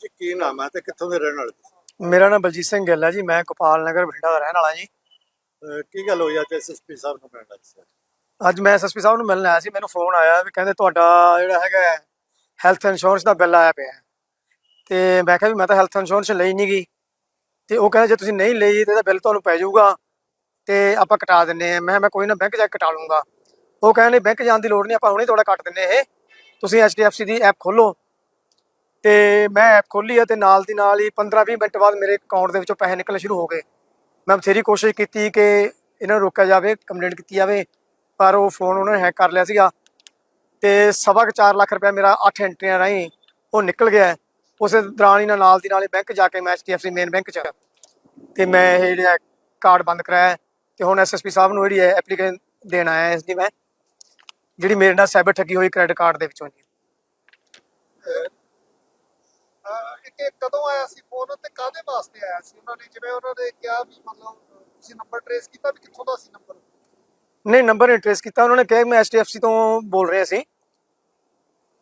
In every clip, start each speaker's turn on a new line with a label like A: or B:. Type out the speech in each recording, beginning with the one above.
A: ਜੀ ਕੀ ਨਾਮ ਹੈ ਤੇ ਕਿੱਥੋਂ ਦੇ ਰਹਿਣ ਵਾਲੇ ਤੁਸੀਂ?
B: ਮੇਰਾ ਨਾਮ ਬਲਜੀਤ ਸਿੰਘ ਗਿੱਲ ਹੈ ਜੀ ਮੈਂ ਗੋਪਾਲ ਨਗਰ ਬਠਿੰਡਾ ਦਾ ਰਹਿਣ ਵਾਲਾ ਜੀ।
A: ਅਹ ਕੀ ਗੱਲ ਹੋਈ ਅੱਜ ਐਸਐਸਪੀ ਸਾਹਿਬ ਨੂੰ ਮਿਲਣ ਆਏ ਸੀ
B: ਅੱਜ ਮੈਂ ਐਸਐਸਪੀ ਸਾਹਿਬ ਨੂੰ ਮਿਲਣ ਆਇਆ ਸੀ ਮੈਨੂੰ ਫੋਨ ਆਇਆ ਵੀ ਕਹਿੰਦੇ ਤੁਹਾਡਾ ਜਿਹੜਾ ਹੈਗਾ ਹੈਲਥ ਇੰਸ਼ੋਰੈਂਸ ਦਾ ਬਿੱਲ ਆਇਆ ਪਿਆ ਹੈ। ਤੇ ਮੈਂ ਕਿਹਾ ਵੀ ਮੈਂ ਤਾਂ ਹੈਲਥ ਇੰਸ਼ੋਰੈਂਸ ਲਈ ਨਹੀਂ ਗਈ ਤੇ ਉਹ ਕਹਿੰਦੇ ਜੇ ਤੁਸੀਂ ਨਹੀਂ ਲਈ ਤੇ ਇਹਦਾ ਬਿੱਲ ਤੁਹਾਨੂੰ ਪੈ ਜਾਊਗਾ। ਤੇ ਆਪਾਂ ਕਟਾ ਦਿੰਨੇ ਆ। ਮੈਂ ਮੈਂ ਕੋਈ ਨਾ ਬੈਂਕ ਜਾ ਕੇ ਕਟਾ ਲੂੰਗਾ ਉਹ ਕਹਿੰਦੇ ਬੈਂਕ ਜਾਣ ਦੀ ਲੋੜ ਨਹੀਂ ਆਪਾਂ ਹੁਣੇ ਤੁਹਾਡਾ ਕੱਟ ਦਿੰਨੇ ਇਹ। ਤੁਸੀਂ HDFC ਦੀ ਐਪ ਖੋਲੋ ਤੇ ਮੈਂ ਐਪ ਖੋਲੀ ਆ ਤੇ ਨਾਲ ਦੀ ਨਾਲ ਹੀ 15-20 ਮਿੰਟ ਬਾਅਦ ਮੇਰੇ ਅਕਾਊਂਟ ਦੇ ਵਿੱਚੋਂ ਪੈਸੇ ਨਿਕਲਣੇ ਸ਼ੁਰੂ ਹੋ ਗਏ। ਮੈਂ ਬਥੇਰੀ ਕੋਸ਼ਿਸ਼ ਕੀਤੀ ਕਿ ਇਹਨਾਂ ਨੂੰ ਰੋਕਿਆ ਜਾਵੇ ਕੰਪਲੇਂਟ ਕੀਤੀ ਜਾਵੇ, ਪਰ ਉਹ ਫੋਨ ਉਹਨਾਂ ਨੇ ਹੈਕ ਕਰ ਲਿਆ ਸੀਗਾ। ਤੇ ਸਵਾ ਕੁ 4 ਲੱਖ ਰੁਪਏ ਮੇਰਾ 8 ਐਂਟਰੀਆਂ ਰਾਹੀਂ ਉਹ ਨਿਕਲ ਗਿਆ। ਉਸੇ ਦੌਰਾਨ ਹੀ ਨਾਲ ਦੀ ਨਾਲ ਹੀ ਬੈਂਕ ਜਾ ਕੇ ਮੈਂ HDFC ਮੇਨ ਬੈਂਕ ਚ ਤੇ ਮੈਂ ਇਹ ਜਿਹੜਾ ਕਾਰਡ ਬੰਦ ਕਰਾਇਆ। ਤੇ ਹੁਣ ਐਸਐਸਪੀ ਸਾਹਿਬ ਨੂੰ ਜਿਹੜੀ ਹੈ ਐਪਲੀਕੇਸ਼ਨ ਦੇਣ ਆਇਆ ਇਸ ਦੀ ਮੈਂ। ਜਿਹੜੀ ਮੇਰੇ ਨਾਲ ਸਾਈਬਰ ਠੱਗੀ ਹੋਈ ਕ੍ਰੈਡਿਟ ਕਾਰਡ ਦੇ ਵਿੱਚੋਂ ਜੀ।
C: ਕਿ ਕਦੋਂ ਆਇਆ ਸੀ ਫੋਨ ਤੇ ਕਾਦੇ ਵਾਸਤੇ ਆਇਆ ਸੀ? ਉਹਨਾਂ ਨੇ ਜਿਵੇਂ ਉਹਨਾਂ ਨੇ ਕਿਹਾ ਵੀ ਮਤਲਬ ਤੁਸੀਂ ਨੰਬਰ ਟ੍ਰੇਸ ਕੀਤਾ ਵੀ ਕਿੱਥੋਂ ਦਾ ਸੀ ਨੰਬਰ
B: ਨਹੀਂ ਨੰਬਰ ਨਹੀਂ ਟ੍ਰੇਸ ਕੀਤਾ। ਉਹਨਾਂ ਨੇ ਕਿਹਾ ਕਿ ਮੈਂ HDFC ਤੋਂ ਬੋਲ ਰਹੇ ਸੀ।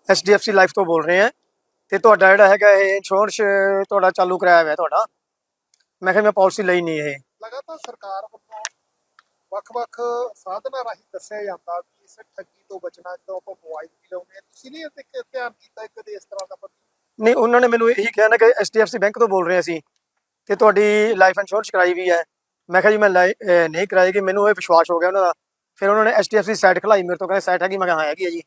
B: HDFC ਲਾਈਫ ਤੋਂ ਬੋਲ ਰਹੇ ਆ ਤੇ ਤੁਹਾਡਾ ਜਿਹੜਾ ਹੈਗਾ ਇਹ ਇੰਸ਼ੋਰੈਂਸ ਤੁਹਾਡਾ ਚਾਲੂ ਕਰਾਇਆ ਹੋਇਆ ਤੁਹਾਡਾ। ਮੈਂ ਕਿਹਾ ਮੈਂ ਪਾਲਿਸੀ ਲਈ ਨਹੀਂ ਇਹ।
C: ਲਗਾਤਾਰ ਸਰਕਾਰ ਵੱਲੋਂ ਵੱਖ-ਵੱਖ ਸਾਧਨਾਂ ਰਾਹੀਂ ਦੱਸਿਆ ਜਾਂਦਾ ਕਿ ਇਸ ਠੱਗੀ ਤੋਂ ਬਚਣਾ ਜਦੋਂ ਆਪਾਂ ਮੋਬਾਈਲ ਵੀ ਲਾਉਂਦੇ ਹਾਂ ਤੁਸੀਂ ਨਹੀਂ ਇਹ ਤੇ ਧਿਆਨ ਕੀਤਾ ਕਦੇ ਇਸ ਤਰ੍ਹਾਂ ਦਾ
B: ਨਹੀਂ ਉਹਨਾਂ ਨੇ ਮੈਨੂੰ ਇਹੀ ਕਿਹਾ ਨਾ ਕਿ HDFC ਬੈਂਕ ਤੋਂ ਬੋਲ ਰਹੇ ਸੀ ਤੇ ਤੁਹਾਡੀ ਲਾਈਫ ਇੰਸ਼ੋਰੈਂਸ ਕਰਾਈ ਵੀ ਹੈ। ਮੈਂ ਕਿਹਾ ਜੀ ਮੈਂ ਨਹੀਂ ਕਰਾਈ ਕਿ ਮੈਨੂੰ ਇਹ ਵਿਸ਼ਵਾਸ ਹੋ ਗਿਆ ਉਹਨਾਂ ਦਾ। ਫਿਰ ਉਹਨਾਂ ਨੇ HDFC ਸਾਈਟ ਖਲਾਈ ਮੇਰੇ ਤੋਂ ਕਹਿੰਦੇ ਸਾਈਟ ਹੈਗੀ ਮੈਂ ਕਿਹਾ ਹਾਂ ਹੈਗੀ ਹੈ ਜੀ।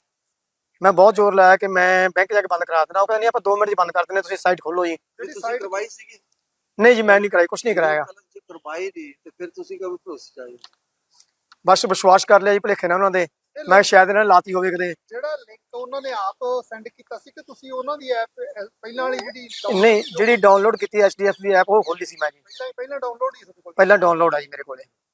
B: ਮੈਂ ਬਹੁਤ ਜ਼ੋਰ ਲਾਇਆ ਕਿ ਮੈਂ ਬੈਂਕ ਜਾ ਕੇ ਬੰਦ ਕਰਾ ਦੇਣਾ ਉਹ ਕਹਿੰਦੇ ਆਪਾਂ 2 ਮਿੰਟ 'ਚ ਬੰਦ ਕਰ ਦਿੰਦੇ ਤੁਸੀਂ ਸਾਈਟ ਖੋਲੋ ਜੀ।
C: ਸਾਈਟ
D: ਕਰਵਾਈ ਸੀਗੀ।
B: ਨਹੀਂ ਜੀ ਮੈਂ ਨਹੀਂ ਕਰਾਈ ਕੁਝ ਨਹੀਂ ਕਰਾਇਆ।
D: ਕਰਵਾਈ ਦੀ ਤੇ ਫਿਰ ਤੁਸੀਂ ਕਦੋਂ ਭਰੋਸੇ ਚਾਹੇ
B: ਬਸ ਵਿਸ਼ਵਾਸ ਕਰ ਲਿਆ ਜੀ ਭਲੇਖੇ ਨਾਲ ਉਹਨਾਂ ਦੇ। ਮੈਂ ਸ਼ਾਇਦ ਇਹਨਾਂ ਨੇ ਲਾਤੀ ਹੋਵੇ ਕਿਤੇ।
C: ਜਿਹੜਾ ਲਿੰਕ ਉਹਨਾਂ ਨੇ ਆਪ ਸੈਂਡ ਕੀਤਾ ਸੀ ਕਿ ਤੁਸੀਂ ਉਹਨਾਂ ਦੀ ਐਪ ਪਹਿਲਾਂ ਵਾਲੀ ਜਿਹੜੀ
B: ਨਹੀਂ ਜਿਹੜੀ ਡਾਊਨਲੋਡ ਕੀਤੀ HDFC ਦੀ ਐਪ ਉਹ ਖੋਲੀ ਸੀ ਮੈਂ ਜੀ।
C: ਪਹਿਲਾਂ ਪਹਿਲਾਂ ਡਾਊਨਲੋਡ ਹੀ ਕੋਲ।
B: ਪਹਿਲਾਂ ਡਾਊਨਲੋਡ ਆ ਜੀ ਮੇਰੇ ਕੋਲੇ।